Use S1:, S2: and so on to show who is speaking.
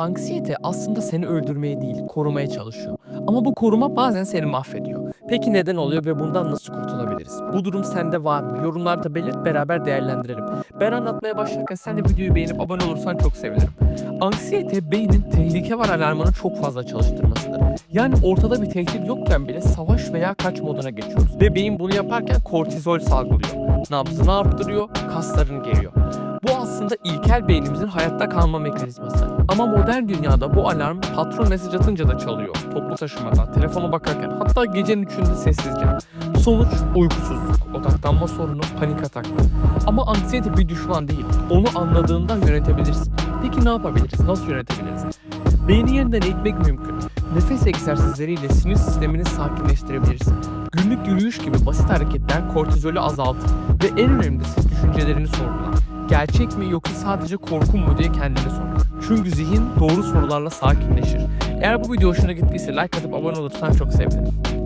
S1: Anksiyete aslında seni öldürmeye değil, korumaya çalışıyor. Ama bu koruma bazen seni mahvediyor. Peki neden oluyor ve bundan nasıl kurtulabiliriz? Bu durum sende var mı? Yorumlarda belirt, beraber değerlendirelim. Ben anlatmaya başlarken sen de videoyu beğenip abone olursan çok sevinirim. Anksiyete beynin tehlike var alarmını çok fazla çalıştırmasıdır. Yani ortada bir tehdit yokken bile savaş veya kaç moduna geçiyoruz. Ve beyin bunu yaparken kortizol salgılıyor. Nabzını arttırıyor, kaslarını geriyor. İlkel beynimizin hayatta kalma mekanizması. Ama modern dünyada bu alarm patron mesaj atınca da çalıyor. Toplu taşımada, telefona bakarken, hatta gecenin üçünde sessizce. Sonuç uykusuzluk, odaklanma sorunu, panik ataklar. Ama anksiyete bir düşman değil. Onu anladığında yönetebilirsin. Peki ne yapabiliriz? Nasıl yönetebiliriz? Beyni yeniden eğitmek mümkün. Nefes egzersizleriyle sinir sistemini sakinleştirebilirsin. Günlük yürüyüş gibi basit hareketler kortizolü azaltır ve en önemlisi düşüncelerini sorgula. Gerçek mi yoksa sadece korku mu diye kendine sor. Çünkü zihin doğru sorularla sakinleşir. Eğer bu video hoşuna gittiyse like atıp abone olursan çok sevinirim.